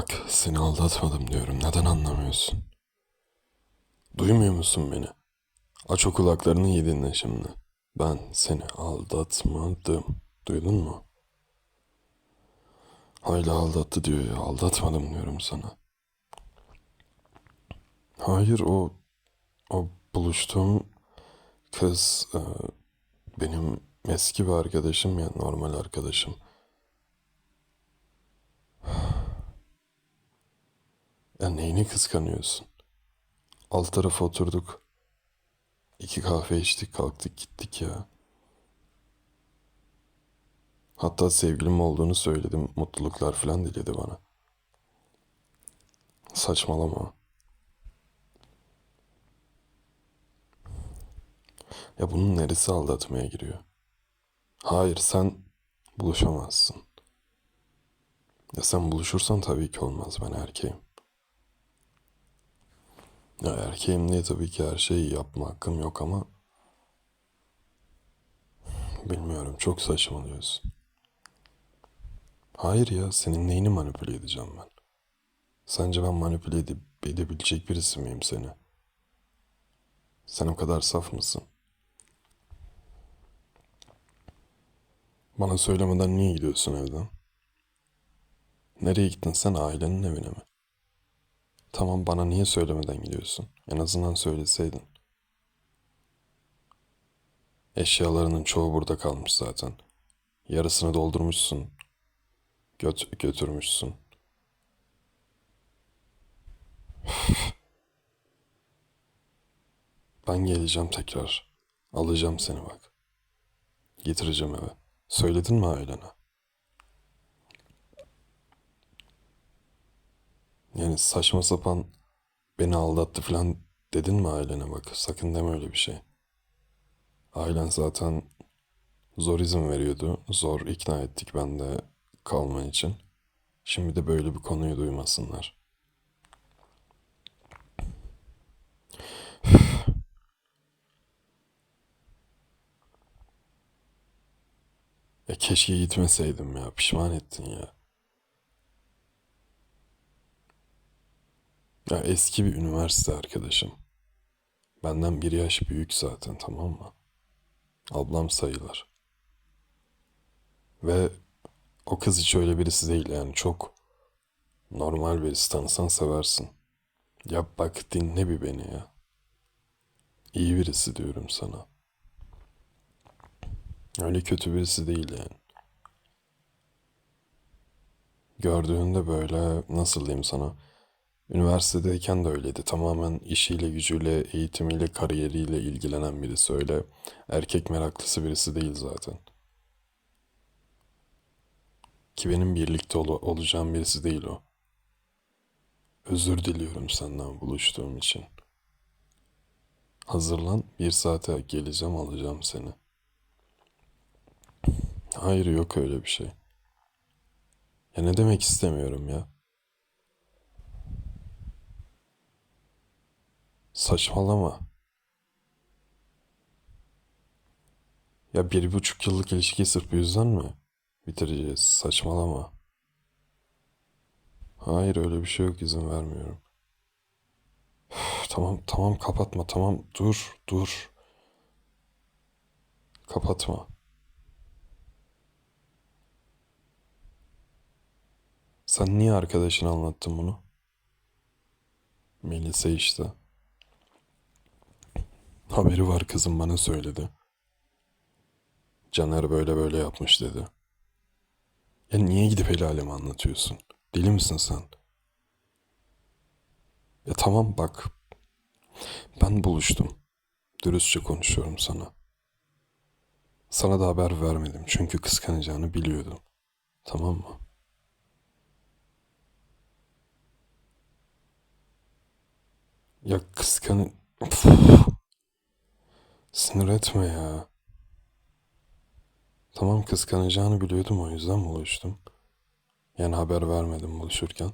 Bak seni aldatmadım diyorum. Neden anlamıyorsun? Duymuyor musun beni? Aç o kulaklarını iyi dinle şimdi. Ben seni aldatmadım. Duydun mu? Hala aldattı diyor ya. Aldatmadım diyorum sana. Hayır o o buluştuğum kız e, benim eski bir arkadaşım ya normal arkadaşım. Ya neyini kıskanıyorsun? Alt tarafa oturduk. İki kahve içtik kalktık gittik ya. Hatta sevgilim olduğunu söyledim. Mutluluklar falan diledi bana. Saçmalama. Ya bunun neresi aldatmaya giriyor? Hayır sen buluşamazsın. Ya sen buluşursan tabii ki olmaz ben erkeğim. Ya erkeğim diye tabii ki her şeyi yapma hakkım yok ama bilmiyorum çok saçmalıyorsun. Hayır ya senin neyini manipüle edeceğim ben? Sence ben manipüle edip edebilecek birisi miyim seni? Sen o kadar saf mısın? Bana söylemeden niye gidiyorsun evden? Nereye gittin sen ailenin evine mi? Tamam bana niye söylemeden gidiyorsun? En azından söyleseydin. Eşyalarının çoğu burada kalmış zaten. Yarısını doldurmuşsun. Göt götürmüşsün. Ben geleceğim tekrar. Alacağım seni bak. Getireceğim eve. Söyledin mi ailene? Yani saçma sapan beni aldattı falan dedin mi ailene bak. Sakın deme öyle bir şey. Ailen zaten zor izin veriyordu. Zor ikna ettik ben de kalman için. Şimdi de böyle bir konuyu duymasınlar. Keşke gitmeseydim ya. Pişman ettin ya. Ya eski bir üniversite arkadaşım. Benden bir yaş büyük zaten tamam mı? Ablam sayılır. Ve o kız hiç öyle birisi değil yani çok normal birisi tanısan seversin. Ya bak dinle bir beni ya. İyi birisi diyorum sana. Öyle kötü birisi değil yani. Gördüğünde böyle nasıl diyeyim sana üniversitedeyken de öyleydi. Tamamen işiyle, gücüyle, eğitimiyle, kariyeriyle ilgilenen birisi öyle. Erkek meraklısı birisi değil zaten. Ki benim birlikte ol- olacağım birisi değil o. Özür diliyorum senden buluştuğum için. Hazırlan, bir saate geleceğim alacağım seni. Hayır yok öyle bir şey. Ya ne demek istemiyorum ya? Saçmalama. Ya bir buçuk yıllık ilişkiyi sırf bu yüzden mi bitireceğiz? Saçmalama. Hayır öyle bir şey yok izin vermiyorum. Tamam tamam kapatma tamam dur dur. Kapatma. Sen niye arkadaşına anlattın bunu? Melisa işte. Haberi var kızım bana söyledi. Caner böyle böyle yapmış dedi. Ya niye gidip el aleme anlatıyorsun? Deli misin sen? Ya tamam bak. Ben buluştum. Dürüstçe konuşuyorum sana. Sana da haber vermedim çünkü kıskanacağını biliyordum. Tamam mı? Ya kıskan... Sinir etme ya. Tamam kıskanacağını biliyordum o yüzden buluştum. Yani haber vermedim buluşurken.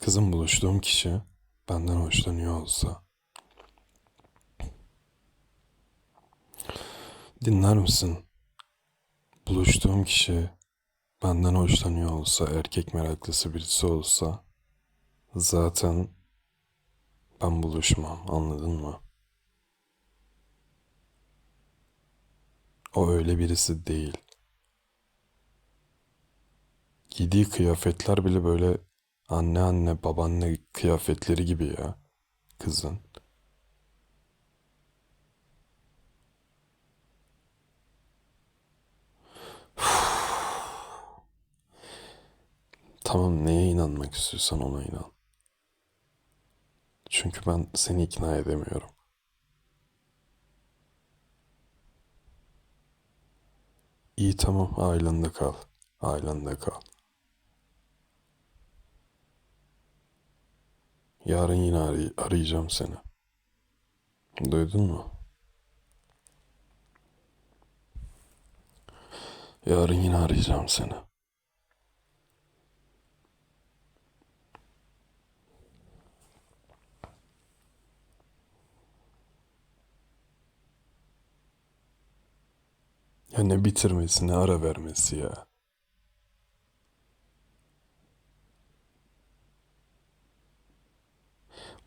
Kızım buluştuğum kişi benden hoşlanıyor olsa. Dinler misin? Buluştuğum kişi benden hoşlanıyor olsa, erkek meraklısı birisi olsa zaten ben buluşmam, anladın mı? O öyle birisi değil. Giydiği kıyafetler bile böyle anne anne babaanne kıyafetleri gibi ya kızın. Tamam neye inanmak istiyorsan ona inan. Çünkü ben seni ikna edemiyorum. İyi tamam ailende kal. Ailende kal. Yarın yine aray- arayacağım seni. Duydun mu? Yarın yine arayacağım seni. Ya ne bitirmesi ne ara vermesi ya.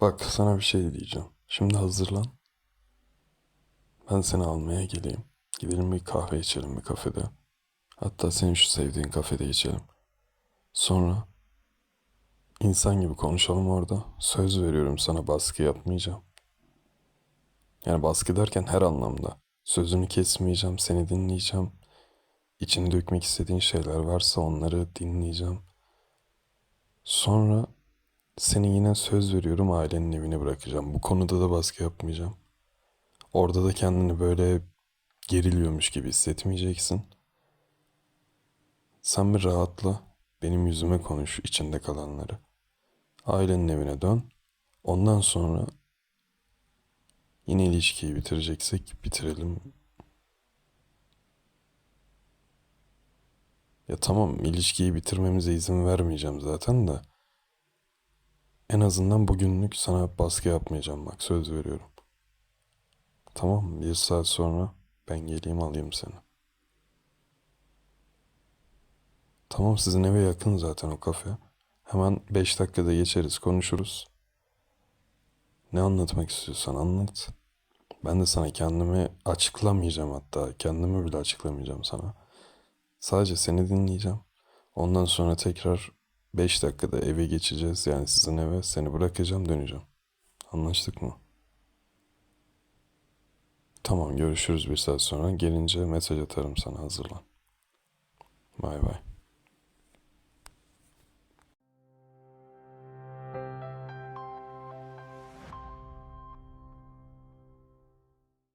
Bak sana bir şey diyeceğim. Şimdi hazırlan. Ben seni almaya geleyim. Gidelim bir kahve içelim bir kafede. Hatta senin şu sevdiğin kafede içelim. Sonra insan gibi konuşalım orada. Söz veriyorum sana baskı yapmayacağım. Yani baskı derken her anlamda. Sözünü kesmeyeceğim, seni dinleyeceğim. İçini dökmek istediğin şeyler varsa onları dinleyeceğim. Sonra seni yine söz veriyorum ailenin evine bırakacağım. Bu konuda da baskı yapmayacağım. Orada da kendini böyle geriliyormuş gibi hissetmeyeceksin. Sen bir rahatla, benim yüzüme konuş içinde kalanları. Ailenin evine dön. Ondan sonra yine ilişkiyi bitireceksek bitirelim. Ya tamam ilişkiyi bitirmemize izin vermeyeceğim zaten de. En azından bugünlük sana baskı yapmayacağım bak söz veriyorum. Tamam bir saat sonra ben geleyim alayım seni. Tamam sizin eve yakın zaten o kafe. Hemen beş dakikada geçeriz konuşuruz. Ne anlatmak istiyorsan anlat. Ben de sana kendimi açıklamayacağım hatta. Kendimi bile açıklamayacağım sana. Sadece seni dinleyeceğim. Ondan sonra tekrar 5 dakikada eve geçeceğiz. Yani sizin eve seni bırakacağım döneceğim. Anlaştık mı? Tamam görüşürüz bir saat sonra. Gelince mesaj atarım sana hazırlan. Bay bay.